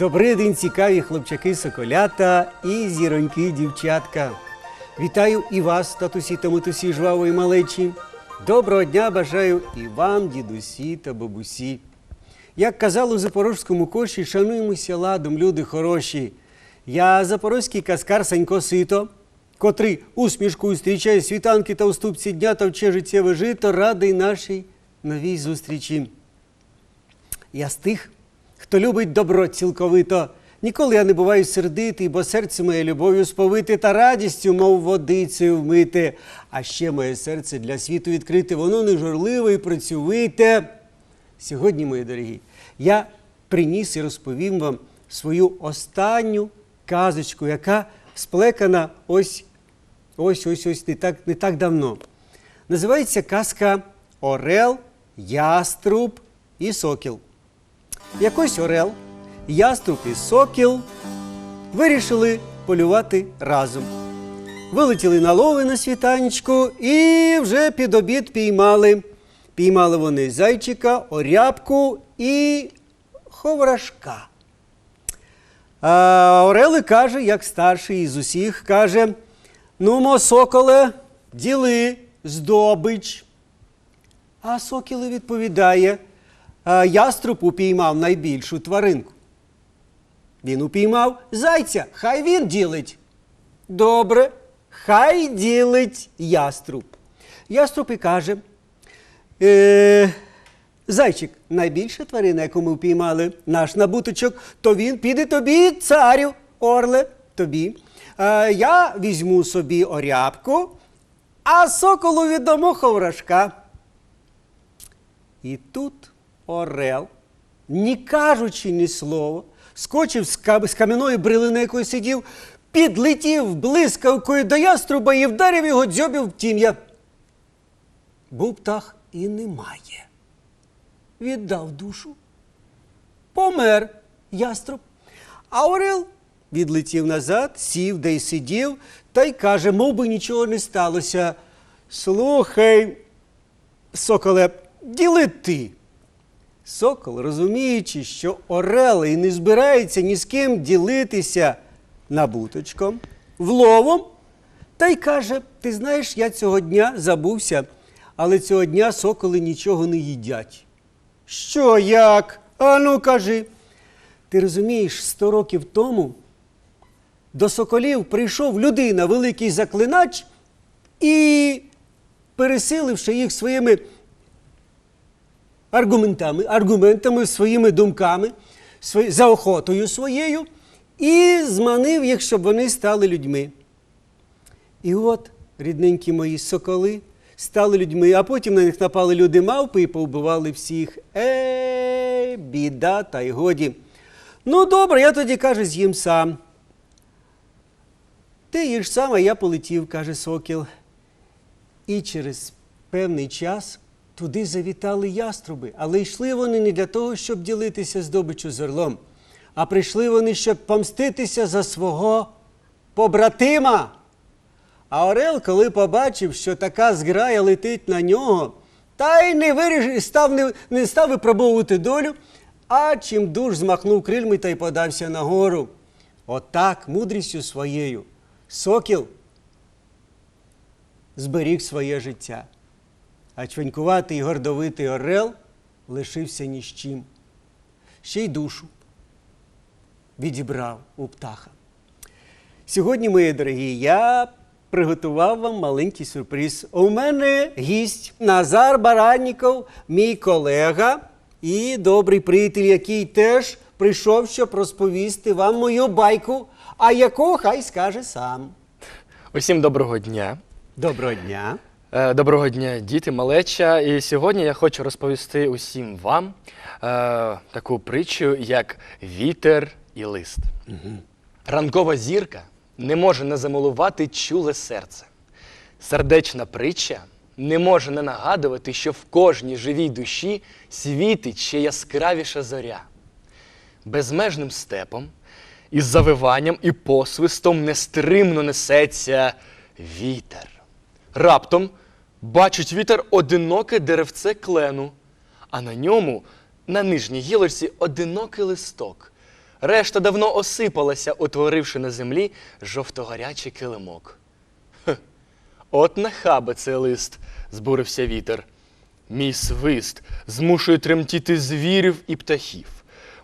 Добрий день, цікаві хлопчаки соколята і зіроньки дівчатка. Вітаю і вас, татусі та матусі жвавої малечі. Доброго дня бажаю і вам, дідусі та бабусі. Як казали у запорожському коші, шануємося ладом, люди хороші. Я запорозький каскар Санько Сито, котрий усмішкою зустрічає світанки та уступці дня та вче життєве жито, радий нашій новій зустрічі. Я з тих, хто любить добро цілковито. Ніколи я не буваю сердитий, бо серце моє любов'ю сповите та радістю, мов водицею вмите. А ще моє серце для світу відкрите, воно не журливе і працьовите. Сьогодні, мої дорогі, я приніс і розповім вам свою останню казочку, яка сплекана ось ось ось ось не так, не так давно. Називається казка Орел, Яструб і Сокіл. Якось Орел, Яструб і Сокіл вирішили полювати разом. Вилетіли на лови на світанечку і вже під обід піймали. Піймали вони зайчика, орябку і ховрашка. А Орели каже, як старший із усіх, каже: Нумо, соколе, діли здобич. А сокіл і відповідає: «А Яструб упіймав найбільшу тваринку. Він упіймав зайця, хай він ділить. Добре, хай ділить яструб. Яструб і каже: е, Зайчик, найбільша тварина, яку ми впіймали, наш набуточок, то він піде тобі, царю, орле, тобі. Е, я візьму собі орябку, а соколу віддамо ховрашка. І тут Орел, ні кажучи ні слова, скочив з, ка- з кам'яної брили, на якої сидів, підлетів блискавкою до яструба і вдарив його дзьобів в тім'я. Був птах і немає. Віддав душу. Помер яструб. А Орел відлетів назад, сів, де й сидів, та й каже, мов би нічого не сталося. Слухай, соколе, діли ти. Сокол, розуміючи, що Орел і не збирається ні з ким ділитися набуточком, вловом, та й каже: ти знаєш, я цього дня забувся, але цього дня соколи нічого не їдять. Що як? Ану, кажи. Ти розумієш, сто років тому до соколів прийшов людина, великий заклинач, і, пересиливши їх своїми аргументами, аргументами, своїми думками, свої- заохотою своєю, і зманив їх, щоб вони стали людьми. І от, рідненькі мої соколи, стали людьми, а потім на них напали люди мавпи і повбивали всіх. Е, біда, та й годі. Ну, добре, я тоді каже, з'їм сам. Ти їж сам, а я полетів, каже сокіл. І через певний час туди завітали яструби, але йшли вони не для того, щоб ділитися здобичу з орлом, а прийшли вони, щоб помститися за свого побратима. А Орел, коли побачив, що така зграя летить на нього, та й не виріш, став, не, не став випробовувати долю, а чим дуж змахнув крильми та й подався нагору. Отак, мудрістю своєю, сокіл зберіг своє життя. А чвенькуватий і гордовитий орел лишився ні з чим. Ще й душу відібрав у птаха. Сьогодні, мої дорогі, я приготував вам маленький сюрприз. У мене гість Назар Баранніков, мій колега і добрий приятель, який теж прийшов, щоб розповісти вам мою байку, а яку хай скаже сам. Усім доброго дня. Доброго дня. Е, Доброго дня, діти, малеча. І сьогодні я хочу розповісти усім вам е, таку притчу, як вітер і лист. Ранкова зірка не може не замилувати чуле серце. Сердечна притча не може не нагадувати, що в кожній живій душі світить ще яскравіша зоря. Безмежним степом, із завиванням і посвистом нестримно несеться вітер. Раптом бачить вітер одиноке деревце клену, а на ньому, на нижній гілочці, одинокий листок. Решта давно осипалася, утворивши на землі жовтогарячий килимок. Хе, от нахаба цей лист, збурився вітер. Мій свист змушує тремтіти звірів і птахів.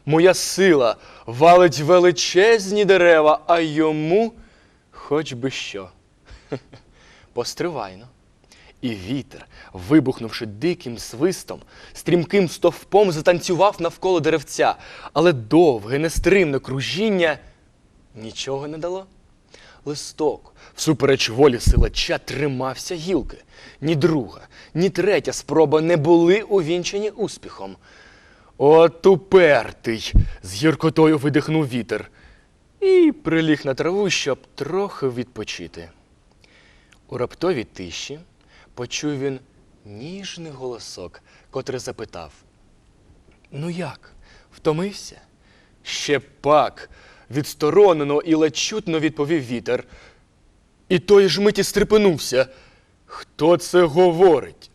Моя сила валить величезні дерева, а йому хоч би що. Постривайно. І вітер, вибухнувши диким свистом, стрімким стовпом затанцював навколо деревця, але довге, нестримне кружіння нічого не дало. Листок, всупереч волі силача, тримався гілки. Ні друга, ні третя спроба не були увінчені успіхом. От упертий! з гіркотою видихнув вітер і приліг на траву, щоб трохи відпочити. У раптовій тиші почув він ніжний голосок, котрий запитав: Ну як, втомився? Ще пак, відсторонено і ледь відповів вітер. І той ж миті стрепенувся. Хто це говорить?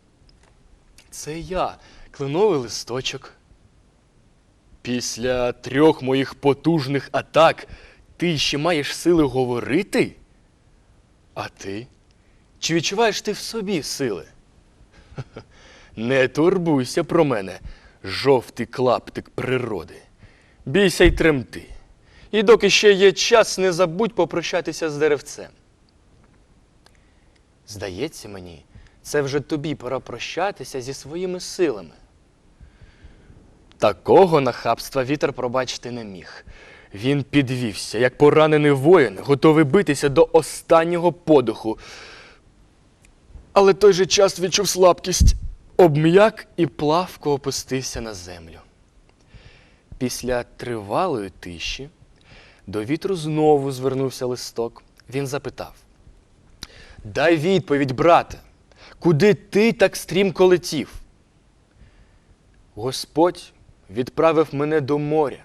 Це я, кленовий листочок. Після трьох моїх потужних атак ти ще маєш сили говорити? А ти? Чи відчуваєш ти в собі сили? Не турбуйся про мене, жовтий клаптик природи. Бійся й тремти. І доки ще є час, не забудь попрощатися з деревцем. Здається мені, це вже тобі пора прощатися зі своїми силами. Такого нахабства вітер пробачити не міг. Він підвівся, як поранений воїн, готовий битися до останнього подуху. Але той же час відчув слабкість, обм'як і плавко опустився на землю. Після тривалої тиші до вітру знову звернувся листок. Він запитав: Дай відповідь, брате, куди ти так стрімко летів? Господь відправив мене до моря,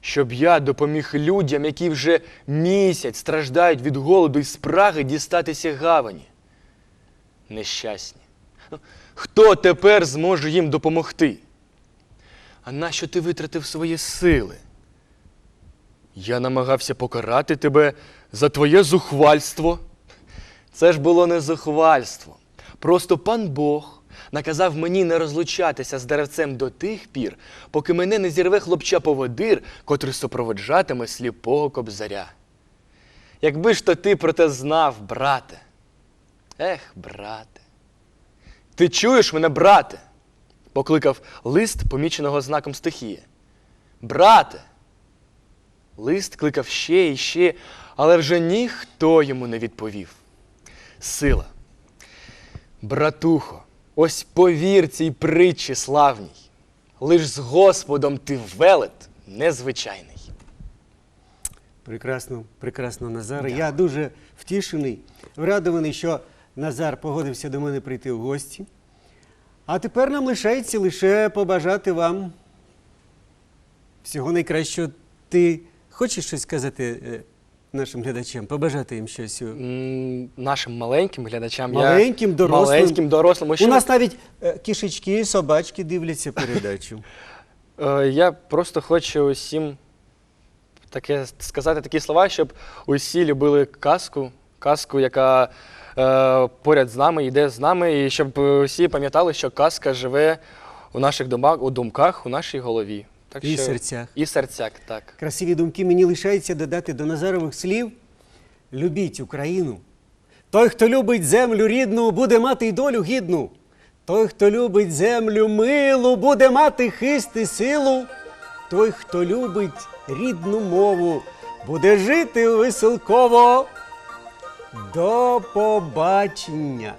щоб я допоміг людям, які вже місяць страждають від голоду і спраги дістатися гавані. Нещасні. Ну, Хто тепер зможе їм допомогти? А нащо ти витратив свої сили? Я намагався покарати тебе за твоє зухвальство. Це ж було не зухвальство. Просто пан Бог наказав мені не розлучатися з деревцем до тих пір, поки мене не зірве хлопча-поводир, котрий супроводжатиме сліпого кобзаря. Якби ж то ти про те знав, брате. Ех, брате. Ти чуєш мене, брате? покликав лист, поміченого знаком стихії. Брате. Лист кликав ще і ще, але вже ніхто йому не відповів. Сила. Братухо, ось повір цій притчі славній. Лиш з Господом ти велет незвичайний. Прекрасно, прекрасно, Назаре. Я дуже втішений, врадований, що Назар погодився до мене прийти в гості. А тепер нам лишається лише побажати вам всього найкращого. Ти хочеш щось сказати е, нашим глядачам? Побажати їм щось? М, Нашим маленьким глядачам Маленьким, я... дорослим. маленьким, дорослим. У нас навіть е, кішечки, собачки дивляться передачу. Е, Я просто хочу усім таке сказати такі слова, щоб усі любили казку, казку, яка поряд з нами, йде з нами, і щоб е, усі пам'ятали, що казка живе у наших домах, у думках, у нашій голові. Так І що... серцях. І серцях, так. Красиві думки мені лишається додати до Назарових слів. Любіть Україну. Той, хто любить землю рідну, буде мати й долю гідну. Той, хто любить землю милу, буде мати хист і силу. Той, хто любить рідну мову, буде жити веселково. До побачення!